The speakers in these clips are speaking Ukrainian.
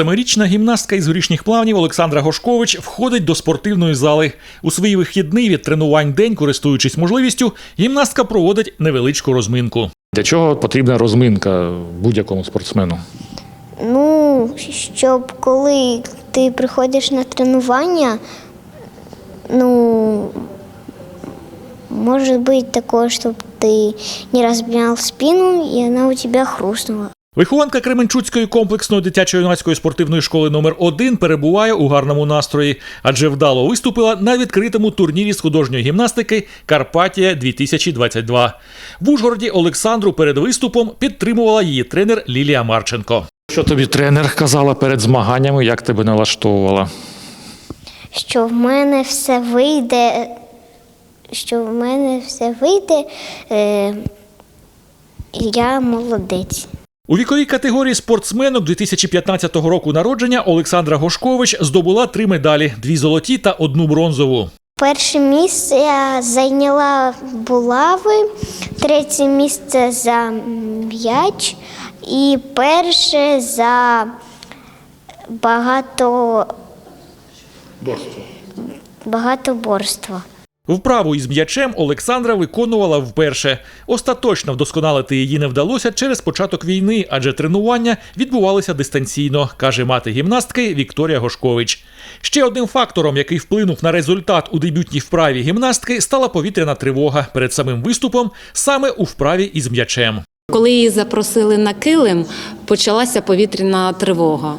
Семирічна гімнастка із горішніх плавнів Олександра Гошкович входить до спортивної зали. У свій вихідний від тренувань день, користуючись можливістю, гімнастка проводить невеличку розминку. Для чого потрібна розминка будь-якому спортсмену? Ну, щоб коли ти приходиш на тренування, ну, може бути такое, щоб ти не розбивав спину, і вона у тебе хрустнула. Вихованка Кременчуцької комплексної дитячо-юнацької спортивної школи номер 1 перебуває у гарному настрої, адже вдало виступила на відкритому турнірі з художньої гімнастики Карпатія 2022. В Ужгороді Олександру перед виступом підтримувала її тренер Лілія Марченко. Що тобі тренер казала перед змаганнями, як тебе налаштовувала? Що в мене все вийде, що в мене все вийде, е, я молодець. У віковій категорії спортсменок 2015 року народження Олександра Гошкович здобула три медалі: дві золоті та одну бронзову. Перше місце я зайняла булави, третє місце за м'яч і перше за багато багатоборство. Вправу із м'ячем Олександра виконувала вперше. Остаточно вдосконалити її не вдалося через початок війни, адже тренування відбувалися дистанційно, каже мати гімнастки Вікторія Гошкович. Ще одним фактором, який вплинув на результат у дебютній вправі гімнастки, стала повітряна тривога перед самим виступом саме у вправі із м'ячем. Коли її запросили на килим, почалася повітряна тривога.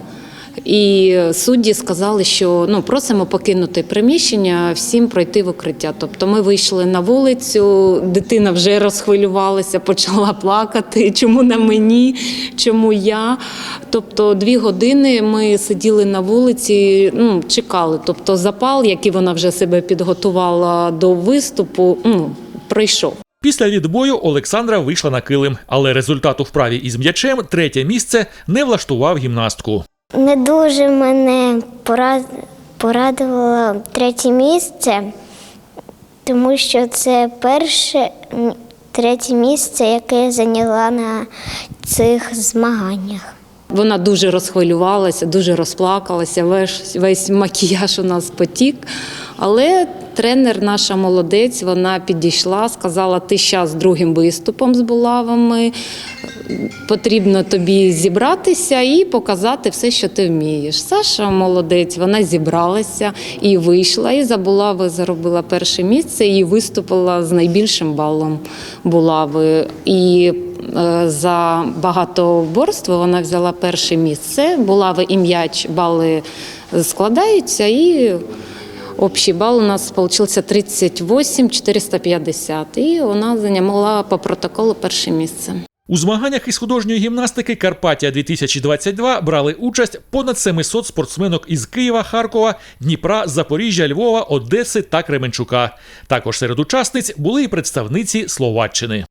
І судді сказали, що ну просимо покинути приміщення, всім пройти в укриття. Тобто ми вийшли на вулицю, дитина вже розхвилювалася, почала плакати. Чому на мені, чому я? Тобто дві години ми сиділи на вулиці, ну чекали. Тобто запал, який вона вже себе підготувала до виступу, ну пройшов. Після відбою Олександра вийшла на килим, але результат у вправі із м'ячем третє місце не влаштував гімнастку. Не дуже мене порад... порадувало третє місце, тому що це перше третє місце, яке я зайняла на цих змаганнях. Вона дуже розхвилювалася, дуже розплакалася. Весь, весь макіяж у нас потік. Але тренер наша молодець, вона підійшла, сказала: ти зараз другим виступом з булавами. Потрібно тобі зібратися і показати все, що ти вмієш. Саша молодець, вона зібралася і вийшла, і за булави заробила перше місце і виступила з найбільшим балом булави. І е, за багатоборство вона взяла перше місце. Булави і м'яч бали складаються і. Общий бал у нас получився 38 450, і вона зайняла по протоколу перше місце. У змаганнях із художньої гімнастики Карпатія 2022 брали участь понад 700 спортсменок із Києва, Харкова, Дніпра, Запоріжжя, Львова, Одеси та Кременчука. Також серед учасниць були і представниці Словаччини.